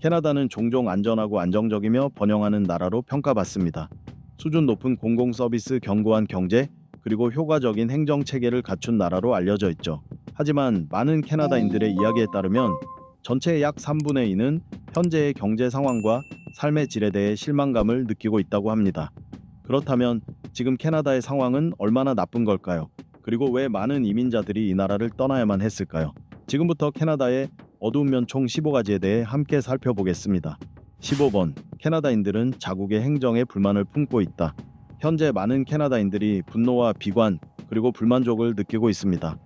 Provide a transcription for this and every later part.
캐나다는 종종 안전하고 안정적이며 번영하는 나라로 평가받습니다. 수준 높은 공공 서비스, 견고한 경제, 그리고 효과적인 행정 체계를 갖춘 나라로 알려져 있죠. 하지만 많은 캐나다인들의 이야기에 따르면 전체의 약 3분의 2는 현재의 경제 상황과 삶의 질에 대해 실망감을 느끼고 있다고 합니다. 그렇다면 지금 캐나다의 상황은 얼마나 나쁜 걸까요? 그리고 왜 많은 이민자들이 이 나라를 떠나야만 했을까요? 지금부터 캐나다의 어두운 면 총 15가지에 대해 함께 살펴보겠습니다. 15번 캐나다인들은 자국의 행정에 불만을 품고 있다. 현재 많은 캐나다인들이 분노와 비관 그리고 불만족을 느끼고 있습니다.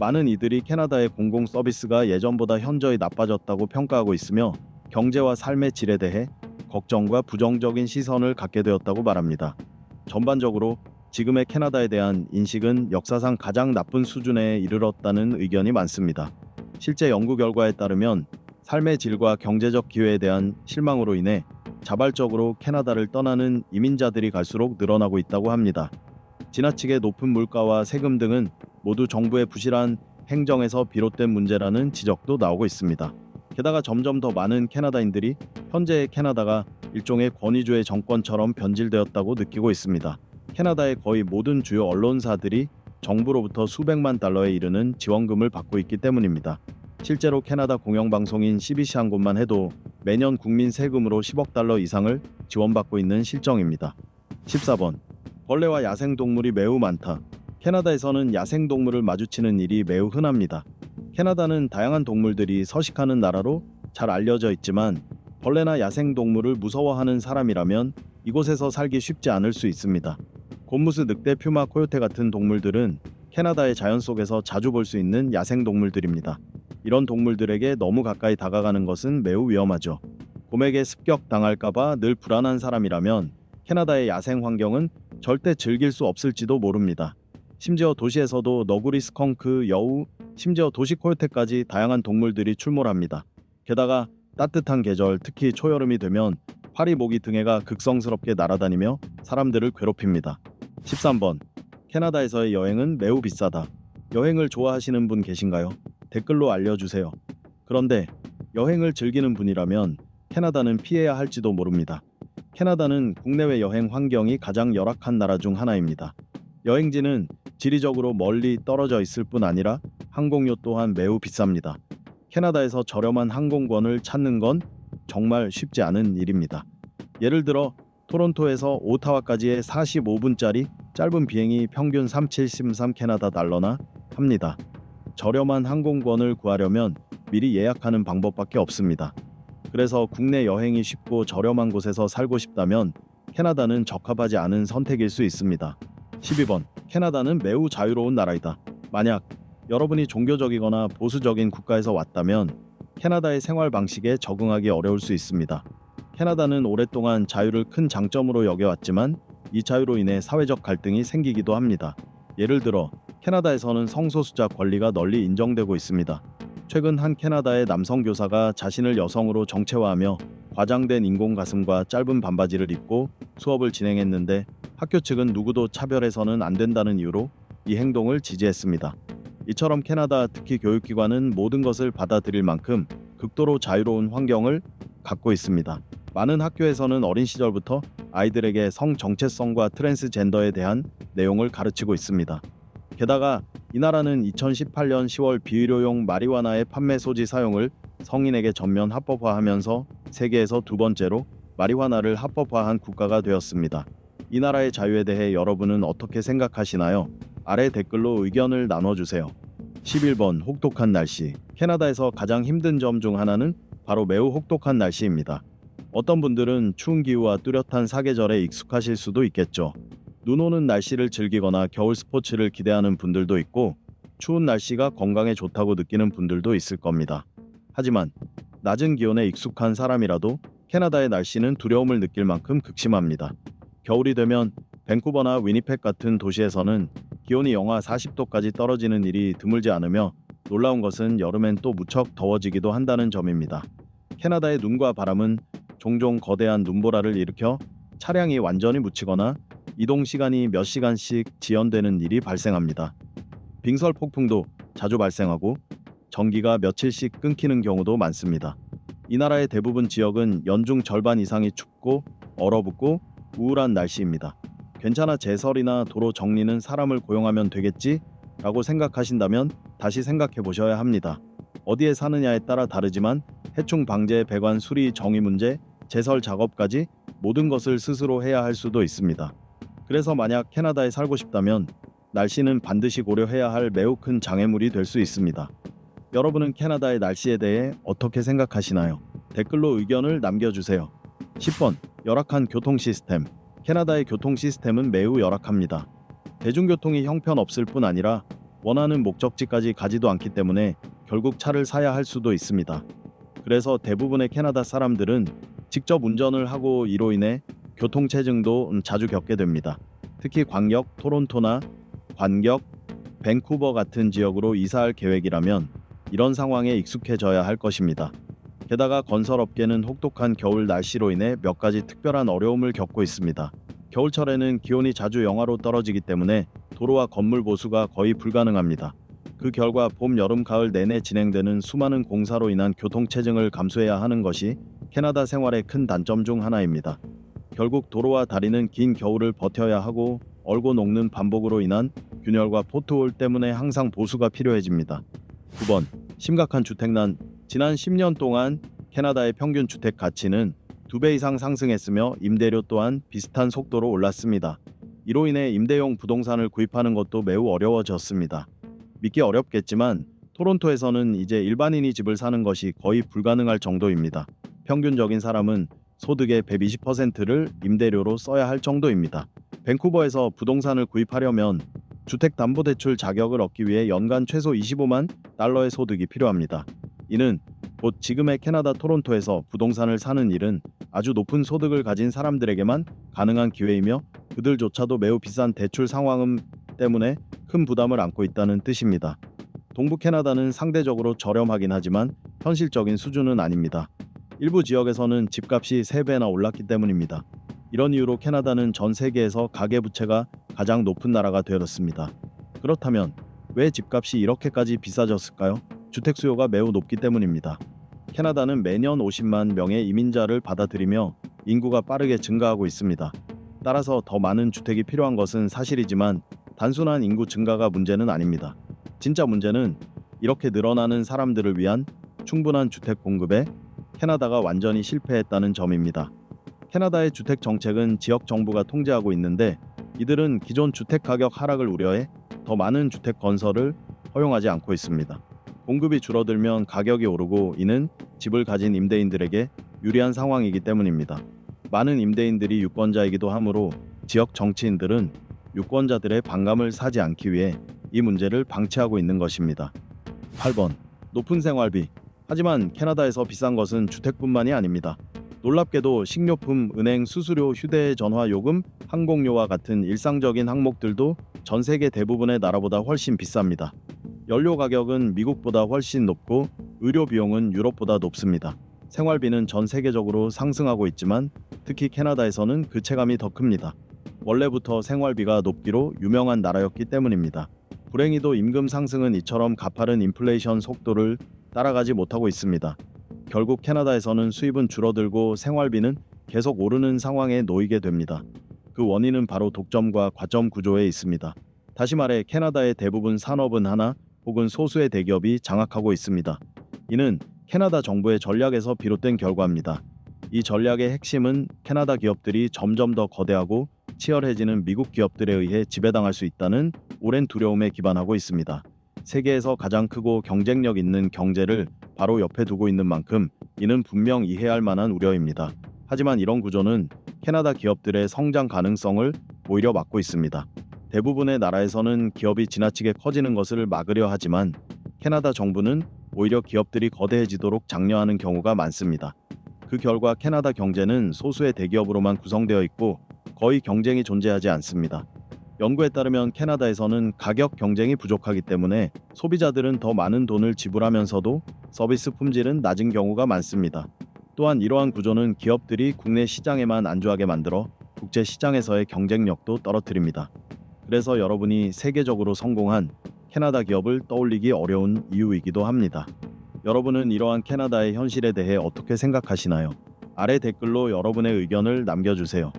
많은 이들이 캐나다의 공공 서비스가 예전보다 현저히 나빠졌다고 평가하고 있으며 경제와 삶의 질에 대해 걱정과 부정적인 시선을 갖게 되었다고 말합니다. 전반적으로 지금의 캐나다에 대한 인식은 역사상 가장 나쁜 수준에 이르렀다는 의견이 많습니다. 실제 연구 결과에 따르면 삶의 질과 경제적 기회에 대한 실망으로 인해 자발적으로 캐나다를 떠나는 이민자들이 갈수록 늘어나고 있다고 합니다. 지나치게 높은 물가와 세금 등은 모두 정부의 부실한 행정에서 비롯된 문제라는 지적도 나오고 있습니다. 게다가 점점 더 많은 캐나다인들이 현재의 캐나다가 일종의 권위주의 정권처럼 변질되었다고 느끼고 있습니다. 캐나다의 거의 모든 주요 언론사들이 정부로부터 수백만 달러에 이르는 지원금을 받고 있기 때문입니다. 실제로 캐나다 공영방송인 CBC 한 곳만 해도 매년 국민 세금으로 10억 달러 이상을 지원받고 있는 실정입니다. 14번 벌레와 야생동물이 매우 많다. 캐나다에서는 야생동물을 마주치는 일이 매우 흔합니다. 캐나다는 다양한 동물들이 서식하는 나라로 잘 알려져 있지만 벌레나 야생동물을 무서워하는 사람이라면 이곳에서 살기 쉽지 않을 수 있습니다. 곰무스, 늑대, 퓨마, 코요테 같은 동물들은 캐나다의 자연 속에서 자주 볼 수 있는 야생 동물들입니다. 이런 동물들에게 너무 가까이 다가가는 것은 매우 위험하죠. 곰에게 습격 당할까봐 늘 불안한 사람이라면 캐나다의 야생 환경은 절대 즐길 수 없을지도 모릅니다. 심지어 도시에서도 너구리, 스컹크, 여우, 심지어 도시 코요테까지 다양한 동물들이 출몰합니다. 게다가 따뜻한 계절, 특히 초여름이 되면 파리, 모기 등해가 극성스럽게 날아다니며 사람들을 괴롭힙니다. 13번 캐나다에서의 여행은 매우 비싸다. 여행을 좋아하시는 분 계신가요? 댓글로 알려주세요. 그런데 여행을 즐기는 분이라면 캐나다는 피해야 할지도 모릅니다. 캐나다는 국내외 여행 환경이 가장 열악한 나라 중 하나입니다. 여행지는 지리적으로 멀리 떨어져 있을 뿐 아니라 항공료 또한 매우 비쌉니다. 캐나다에서 저렴한 항공권을 찾는 건 정말 쉽지 않은 일입니다. 예를 들어 토론토에서 오타와까지의 45분짜리 짧은 비행이 평균 3713 캐나다 달러나 합니다. 저렴한 항공권을 구하려면 미리 예약하는 방법밖에 없습니다. 그래서 국내 여행이 쉽고 저렴한 곳에서 살고 싶다면 캐나다는 적합하지 않은 선택일 수 있습니다. 12번 캐나다는 매우 자유로운 나라이다. 만약 여러분이 종교적이거나 보수적인 국가에서 왔다면 캐나다의 생활 방식에 적응하기 어려울 수 있습니다. 캐나다는 오랫동안 자유를 큰 장점으로 여겨왔지만 이 자유로 인해 사회적 갈등이 생기기도 합니다. 예를 들어 캐나다에서는 성소수자 권리가 널리 인정되고 있습니다. 최근 한 캐나다의 남성 교사가 자신을 여성으로 정체화하며 과장된 인공 가슴과 짧은 반바지를 입고 수업을 진행했는데 학교 측은 누구도 차별해서는 안 된다는 이유로 이 행동을 지지했습니다. 이처럼 캐나다 특히 교육기관은 모든 것을 받아들일 만큼 극도로 자유로운 환경을 갖고 있습니다. 많은 학교에서는 어린 시절부터 아이들에게 성 정체성과 트랜스젠더에 대한 내용을 가르치고 있습니다. 게다가 이 나라는 2018년 10월 비의료용 마리화나의 판매 소지 사용을 성인에게 전면 합법화하면서 세계에서 두 번째로 마리화나를 합법화한 국가가 되었습니다. 이 나라의 자유에 대해 여러분은 어떻게 생각하시나요? 아래 댓글로 의견을 나눠주세요. 11번 혹독한 날씨. 캐나다에서 가장 힘든 점 중 하나는 바로 매우 혹독한 날씨입니다. 어떤 분들은 추운 기후와 뚜렷한 사계절에 익숙하실 수도 있겠죠. 눈 오는 날씨를 즐기거나 겨울 스포츠를 기대하는 분들도 있고 추운 날씨가 건강에 좋다고 느끼는 분들도 있을 겁니다. 하지만 낮은 기온에 익숙한 사람이라도 캐나다의 날씨는 두려움을 느낄 만큼 극심합니다. 겨울이 되면 밴쿠버나 위니펙 같은 도시에서는 기온이 영하 40도까지 떨어지는 일이 드물지 않으며 놀라운 것은 여름엔 또 무척 더워지기도 한다는 점입니다. 캐나다의 눈과 바람은 종종 거대한 눈보라를 일으켜 차량이 완전히 묻히거나 이동 시간이 몇 시간씩 지연되는 일이 발생합니다. 빙설 폭풍도 자주 발생하고 전기가 며칠씩 끊기는 경우도 많습니다. 이 나라의 대부분 지역은 연중 절반 이상이 춥고 얼어붙고 우울한 날씨입니다. 괜찮아 제설이나 도로 정리는 사람을 고용하면 되겠지? 라고 생각하신다면 다시 생각해 보셔야 합니다. 어디에 사느냐에 따라 다르지만 해충 방제, 배관 수리, 정의 문제, 제설 작업까지 모든 것을 스스로 해야 할 수도 있습니다. 그래서 만약 캐나다에 살고 싶다면 날씨는 반드시 고려해야 할 매우 큰 장애물이 될 수 있습니다. 여러분은 캐나다의 날씨에 대해 어떻게 생각하시나요? 댓글로 의견을 남겨주세요. 10번 열악한 교통 시스템 캐나다의 교통 시스템은 매우 열악합니다. 대중교통이 형편없을 뿐 아니라 원하는 목적지까지 가지도 않기 때문에 결국 차를 사야 할 수도 있습니다. 그래서 대부분의 캐나다 사람들은 직접 운전을 하고 이로 인해 교통체증도 자주 겪게 됩니다. 특히 광역, 토론토나 관격, 밴쿠버 같은 지역으로 이사할 계획이라면 이런 상황에 익숙해져야 할 것입니다. 게다가 건설업계는 혹독한 겨울 날씨로 인해 몇 가지 특별한 어려움을 겪고 있습니다. 겨울철에는 기온이 자주 영하로 떨어지기 때문에 도로와 건물 보수가 거의 불가능합니다. 그 결과 봄, 여름, 가을 내내 진행되는 수많은 공사로 인한 교통체증을 감수해야 하는 것이 캐나다 생활의 큰 단점 중 하나입니다. 결국 도로와 다리는 긴 겨울을 버텨야 하고 얼고 녹는 반복으로 인한 균열과 포트홀 때문에 항상 보수가 필요해집니다. 9번 심각한 주택난 지난 10년 동안 캐나다의 평균 주택 가치는 두배 이상 상승했으며 임대료 또한 비슷한 속도로 올랐습니다. 이로 인해 임대용 부동산을 구입하는 것도 매우 어려워졌습니다. 믿기 어렵겠지만 토론토에서는 이제 일반인이 집을 사는 것이 거의 불가능할 정도입니다. 평균적인 사람은 소득의 120%를 임대료로 써야 할 정도입니다. 밴쿠버에서 부동산을 구입하려면 주택담보대출 자격을 얻기 위해 연간 최소 25만 달러의 소득이 필요합니다. 이는 곧 지금의 캐나다 토론토에서 부동산을 사는 일은 아주 높은 소득을 가진 사람들에게만 가능한 기회이며 그들조차도 매우 비싼 대출 상황음 때문에 큰 부담을 안고 있다는 뜻입니다. 동부 캐나다는 상대적으로 저렴하긴 하지만 현실적인 수준은 아닙니다. 일부 지역에서는 집값이 3배나 올랐기 때문입니다. 이런 이유로 캐나다는 전 세계에서 가계부채가 가장 높은 나라가 되었습니다. 그렇다면 왜 집값이 이렇게까지 비싸졌을까요? 주택 수요가 매우 높기 때문입니다. 캐나다는 매년 50만 명의 이민자를 받아들이며 인구가 빠르게 증가하고 있습니다. 따라서 더 많은 주택이 필요한 것은 사실이지만 단순한 인구 증가가 문제는 아닙니다. 진짜 문제는 이렇게 늘어나는 사람들을 위한 충분한 주택 공급에 캐나다가 완전히 실패했다는 점입니다. 캐나다의 주택 정책은 지역 정부가 통제하고 있는데 이들은 기존 주택 가격 하락을 우려해 더 많은 주택 건설을 허용하지 않고 있습니다. 공급이 줄어들면 가격이 오르고 이는 집을 가진 임대인들에게 유리한 상황이기 때문입니다. 많은 임대인들이 유권자이기도 하므로 지역 정치인들은 유권자들의 반감을 사지 않기 위해 이 문제를 방치하고 있는 것입니다. 8번 높은 생활비 하지만 캐나다에서 비싼 것은 주택뿐만이 아닙니다. 놀랍게도 식료품, 은행, 수수료, 휴대전화 요금, 항공료와 같은 일상적인 항목들도 전 세계 대부분의 나라보다 훨씬 비쌉니다. 연료 가격은 미국보다 훨씬 높고 의료 비용은 유럽보다 높습니다. 생활비는 전 세계적으로 상승하고 있지만 특히 캐나다에서는 그 체감이 더 큽니다. 원래부터 생활비가 높기로 유명한 나라였기 때문입니다. 불행히도 임금 상승은 이처럼 가파른 인플레이션 속도를 따라가지 못하고 있습니다. 결국 캐나다에서는 수입은 줄어들고 생활비는 계속 오르는 상황에 놓이게 됩니다. 그 원인은 바로 독점과 과점 구조에 있습니다. 다시 말해 캐나다의 대부분 산업은 하나 혹은 소수의 대기업이 장악하고 있습니다. 이는 캐나다 정부의 전략에서 비롯된 결과입니다. 이 전략의 핵심은 캐나다 기업들이 점점 더 거대하고 치열해지는 미국 기업들에 의해 지배당할 수 있다는 오랜 두려움에 기반하고 있습니다. 세계에서 가장 크고 경쟁력 있는 경제를 바로 옆에 두고 있는 만큼 이는 분명 이해할 만한 우려입니다. 하지만 이런 구조는 캐나다 기업들의 성장 가능성을 오히려 막고 있습니다. 대부분의 나라에서는 기업이 지나치게 커지는 것을 막으려 하지만 캐나다 정부는 오히려 기업들이 거대해지도록 장려하는 경우가 많습니다. 그 결과 캐나다 경제는 소수의 대기업으로만 구성되어 있고 거의 경쟁이 존재하지 않습니다. 연구에 따르면 캐나다에서는 가격 경쟁이 부족하기 때문에 소비자들은 더 많은 돈을 지불하면서도 서비스 품질은 낮은 경우가 많습니다. 또한 이러한 구조는 기업들이 국내 시장에만 안주하게 만들어 국제 시장에서의 경쟁력도 떨어뜨립니다. 그래서 여러분이 세계적으로 성공한 캐나다 기업을 떠올리기 어려운 이유이기도 합니다. 여러분은 이러한 캐나다의 현실에 대해 어떻게 생각하시나요? 아래 댓글로 여러분의 의견을 남겨주세요.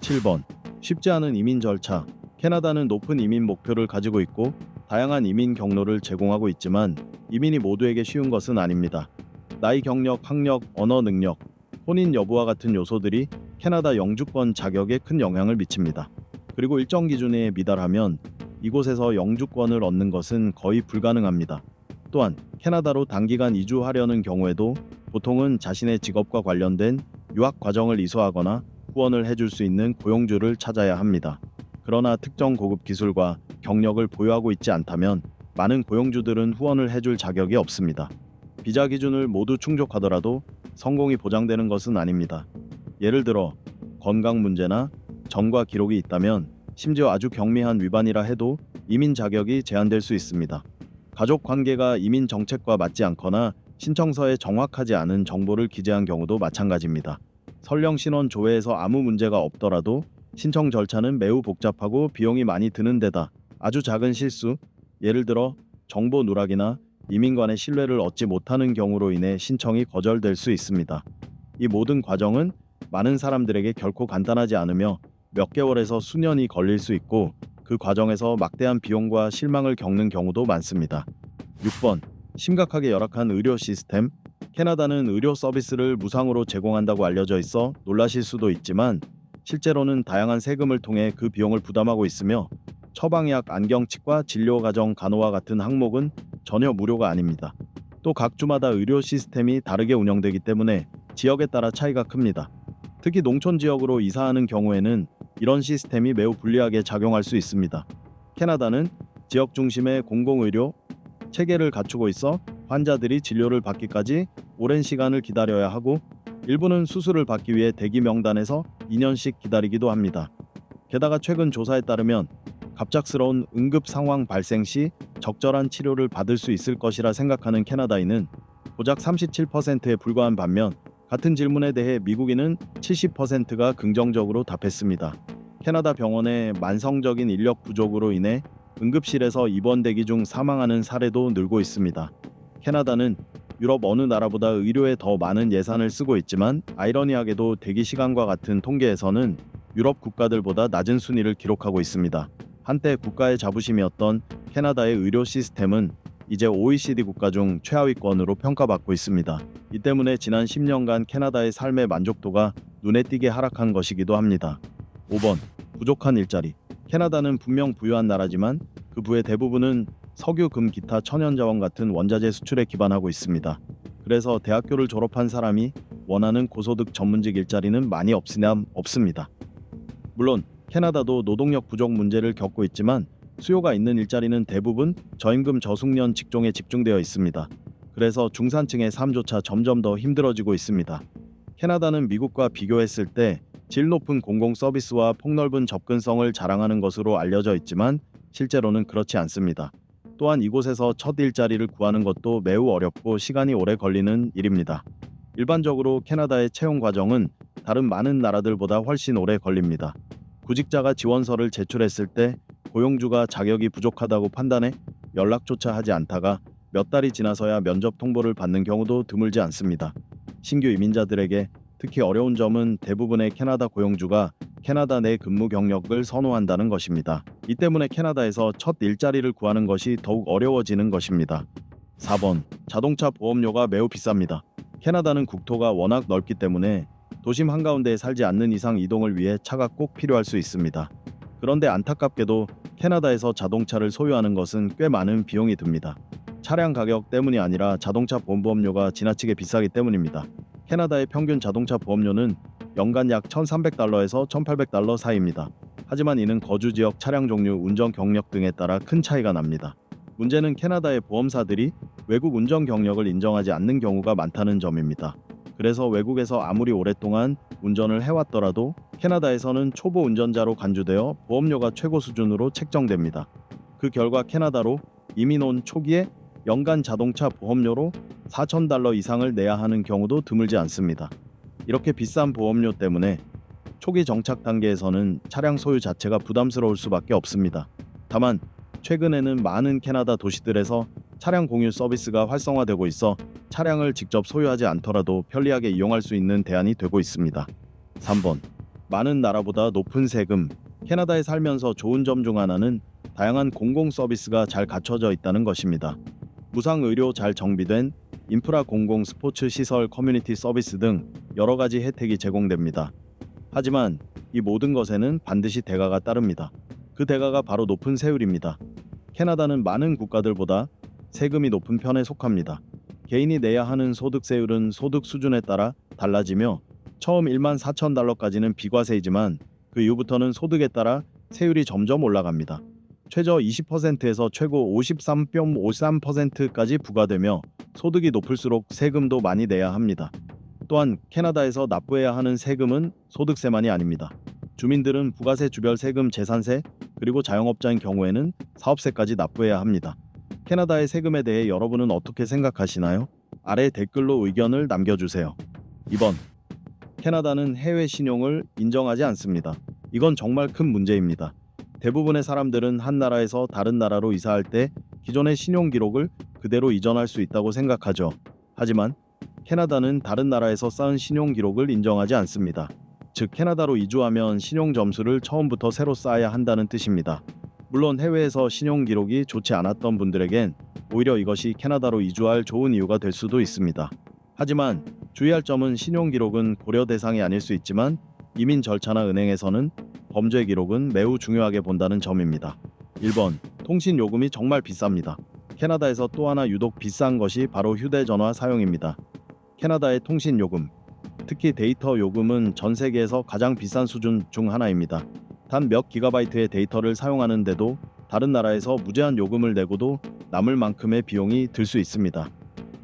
7번. 쉽지 않은 이민 절차. 캐나다는 높은 이민 목표를 가지고 있고 다양한 이민 경로를 제공하고 있지만 이민이 모두에게 쉬운 것은 아닙니다. 나이, 경력, 학력, 언어 능력, 혼인 여부와 같은 요소들이 캐나다 영주권 자격에 큰 영향을 미칩니다. 그리고 일정 기준에 미달하면 이곳에서 영주권을 얻는 것은 거의 불가능합니다. 또한 캐나다로 단기간 이주하려는 경우에도 보통은 자신의 직업과 관련된 유학 과정을 이수하거나 후원을 해줄 수 있는 고용주를 찾아야 합니다. 그러나 특정 고급 기술과 경력을 보유하고 있지 않다면 많은 고용주들은 후원을 해줄 자격이 없습니다. 비자 기준을 모두 충족하더라도 성공이 보장되는 것은 아닙니다. 예를 들어 건강 문제나 전과 기록이 있다면 심지어 아주 경미한 위반이라 해도 이민 자격이 제한될 수 있습니다. 가족 관계가 이민 정책과 맞지 않거나 신청서에 정확하지 않은 정보를 기재한 경우도 마찬가지입니다. 설령 신원 조회에서 아무 문제가 없더라도 신청 절차는 매우 복잡하고 비용이 많이 드는 데다 아주 작은 실수, 예를 들어 정보 누락이나 이민관의 신뢰를 얻지 못하는 경우로 인해 신청이 거절될 수 있습니다. 이 모든 과정은 많은 사람들에게 결코 간단하지 않으며 몇 개월에서 수년이 걸릴 수 있고 그 과정에서 막대한 비용과 실망을 겪는 경우도 많습니다. 6번 심각하게 열악한 의료 시스템 캐나다는 의료 서비스를 무상으로 제공한다고 알려져 있어 놀라실 수도 있지만 실제로는 다양한 세금을 통해 그 비용을 부담하고 있으며 처방약, 안경 치과, 진료과정, 간호와 같은 항목은 전혀 무료가 아닙니다. 또 각 주마다 의료 시스템이 다르게 운영되기 때문에 지역에 따라 차이가 큽니다. 특히 농촌 지역으로 이사하는 경우에는 이런 시스템이 매우 불리하게 작용할 수 있습니다. 캐나다는 지역 중심의 공공의료 체계를 갖추고 있어 환자들이 진료를 받기까지 오랜 시간을 기다려야 하고 일부는 수술을 받기 위해 대기 명단에서 2년씩 기다리기도 합니다. 게다가 최근 조사에 따르면 갑작스러운 응급 상황 발생 시 적절한 치료를 받을 수 있을 것이라 생각하는 캐나다인은 고작 37%에 불과한 반면 같은 질문에 대해 미국인은 70%가 긍정적으로 답했습니다. 캐나다 병원의 만성적인 인력 부족으로 인해 응급실에서 입원 대기 중 사망하는 사례도 늘고 있습니다. 캐나다는 유럽 어느 나라보다 의료에 더 많은 예산을 쓰고 있지만 아이러니하게도 대기 시간과 같은 통계에서는 유럽 국가들보다 낮은 순위를 기록하고 있습니다. 한때 국가의 자부심이었던 캐나다의 의료 시스템은 이제 OECD 국가 중 최하위권으로 평가받고 있습니다. 이 때문에 지난 10년간 캐나다의 삶의 만족도가 눈에 띄게 하락한 것이기도 합니다. 5번 부족한 일자리 캐나다는 분명 부유한 나라지만 그 부의 대부분은 석유, 금, 기타 천연자원 같은 원자재 수출에 기반하고 있습니다. 그래서 대학교를 졸업한 사람이 원하는 고소득 전문직 일자리는 많이 없으냐 없습니다. 물론 캐나다도 노동력 부족 문제를 겪고 있지만 수요가 있는 일자리는 대부분 저임금 저숙련 직종에 집중되어 있습니다. 그래서 중산층의 삶조차 점점 더 힘들어지고 있습니다. 캐나다는 미국과 비교했을 때 질 높은 공공 서비스와 폭넓은 접근성을 자랑하는 것으로 알려져 있지만 실제로는 그렇지 않습니다. 또한 이곳에서 첫 일자리를 구하는 것도 매우 어렵고 시간이 오래 걸리는 일입니다. 일반적으로 캐나다의 채용 과정은 다른 많은 나라들보다 훨씬 오래 걸립니다. 구직자가 지원서를 제출했을 때 고용주가 자격이 부족하다고 판단해 연락조차 하지 않다가 몇 달이 지나서야 면접 통보를 받는 경우도 드물지 않습니다. 신규 이민자들에게 특히 어려운 점은 대부분의 캐나다 고용주가 캐나다 내 근무 경력을 선호한다는 것입니다. 이 때문에 캐나다에서 첫 일자리를 구하는 것이 더욱 어려워지는 것입니다. 4번 자동차 보험료가 매우 비쌉니다. 캐나다는 국토가 워낙 넓기 때문에 도심 한가운데에 살지 않는 이상 이동을 위해 차가 꼭 필요할 수 있습니다. 그런데 안타깝게도 캐나다에서 자동차를 소유하는 것은 꽤 많은 비용이 듭니다. 차량 가격 때문이 아니라 자동차 보험료가 지나치게 비싸기 때문입니다. 캐나다의 평균 자동차 보험료는 연간 약 1,300달러에서 1,800달러 사이입니다. 하지만 이는 거주 지역, 차량 종류, 운전 경력 등에 따라 큰 차이가 납니다. 문제는 캐나다의 보험사들이 외국 운전 경력을 인정하지 않는 경우가 많다는 점입니다. 그래서 외국에서 아무리 오랫동안 운전을 해왔더라도 캐나다에서는 초보 운전자로 간주되어 보험료가 최고 수준으로 책정됩니다. 그 결과 캐나다로 이민 온 초기에 연간 자동차 보험료로 4,000달러 이상을 내야 하는 경우도 드물지 않습니다. 이렇게 비싼 보험료 때문에 초기 정착 단계에서는 차량 소유 자체가 부담스러울 수밖에 없습니다. 다만 최근에는 많은 캐나다 도시들에서 차량 공유 서비스가 활성화되고 있어 차량을 직접 소유하지 않더라도 편리하게 이용할 수 있는 대안이 되고 있습니다. 3번. 많은 나라보다 높은 세금. 캐나다에 살면서 좋은 점 중 하나는 다양한 공공 서비스가 잘 갖춰져 있다는 것입니다. 무상 의료 잘 정비된 인프라 공공 스포츠 시설 커뮤니티 서비스 등 여러 가지 혜택이 제공됩니다. 하지만 이 모든 것에는 반드시 대가가 따릅니다. 그 대가가 바로 높은 세율입니다. 캐나다는 많은 국가들보다 세금이 높은 편에 속합니다. 개인이 내야 하는 소득세율은 소득 수준에 따라 달라지며 처음 1만 4천 달러까지는 비과세이지만 그 이후부터는 소득에 따라 세율이 점점 올라갑니다. 최저 20%에서 최고 53.53%까지 부과되며 소득이 높을수록 세금도 많이 내야 합니다. 또한 캐나다에서 납부해야 하는 세금은 소득세만이 아닙니다. 주민들은 부가세, 주별 세금, 재산세, 그리고 자영업자인 경우에는 사업세까지 납부해야 합니다. 캐나다의 세금에 대해 여러분은 어떻게 생각하시나요? 아래 댓글로 의견을 남겨주세요. 2번. 캐나다는 해외 신용을 인정하지 않습니다. 이건 정말 큰 문제입니다. 대부분의 사람들은 한 나라에서 다른 나라로 이사할 때 기존의 신용 기록을 그대로 이전할 수 있다고 생각하죠. 하지만 캐나다는 다른 나라에서 쌓은 신용 기록을 인정하지 않습니다. 즉 캐나다로 이주하면 신용 점수를 처음부터 새로 쌓아야 한다는 뜻입니다. 물론 해외에서 신용 기록이 좋지 않았던 분들에겐 오히려 이것이 캐나다로 이주할 좋은 이유가 될 수도 있습니다. 하지만 주의할 점은 신용 기록은 고려 대상이 아닐 수 있지만 이민 절차나 은행에서는 범죄 기록은 매우 중요하게 본다는 점입니다. 1번 통신 요금이 정말 비쌉니다. 캐나다에서 또 하나 유독 비싼 것이 바로 휴대전화 사용입니다. 캐나다의 통신 요금, 특히 데이터 요금은 전 세계에서 가장 비싼 수준 중 하나입니다. 단 몇 기가바이트의 데이터를 사용하는데도 다른 나라에서 무제한 요금을 내고도 남을 만큼의 비용이 들 수 있습니다.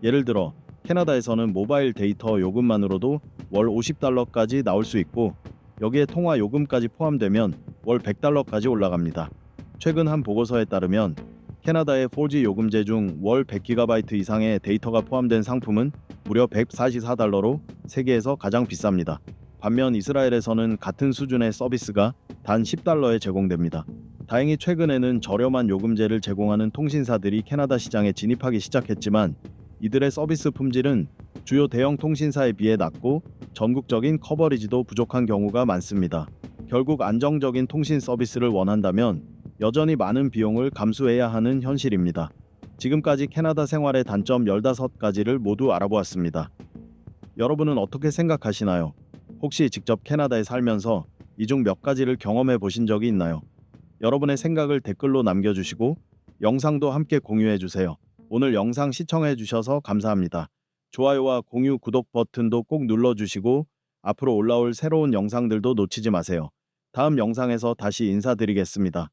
예를 들어 캐나다에서는 모바일 데이터 요금만으로도 월 50달러까지 나올 수 있고 여기에 통화 요금까지 포함되면 월 100달러까지 올라갑니다. 최근 한 보고서에 따르면 캐나다의 4G 요금제 중 월 100GB 이상의 데이터가 포함된 상품은 무려 144달러로 세계에서 가장 비쌉니다. 반면 이스라엘에서는 같은 수준의 서비스가 단 10달러에 제공됩니다. 다행히 최근에는 저렴한 요금제를 제공하는 통신사들이 캐나다 시장에 진입하기 시작했지만 이들의 서비스 품질은 주요 대형 통신사에 비해 낮고 전국적인 커버리지도 부족한 경우가 많습니다. 결국 안정적인 통신 서비스를 원한다면 여전히 많은 비용을 감수해야 하는 현실입니다. 지금까지 캐나다 생활의 단점 15가지를 모두 알아보았습니다. 여러분은 어떻게 생각하시나요? 혹시 직접 캐나다에 살면서 이 중 몇 가지를 경험해 보신 적이 있나요? 여러분의 생각을 댓글로 남겨주시고 영상도 함께 공유해 주세요. 오늘 영상 시청해 주셔서 감사합니다. 좋아요와 공유, 구독 버튼도 꼭 눌러주시고 앞으로 올라올 새로운 영상들도 놓치지 마세요. 다음 영상에서 다시 인사드리겠습니다.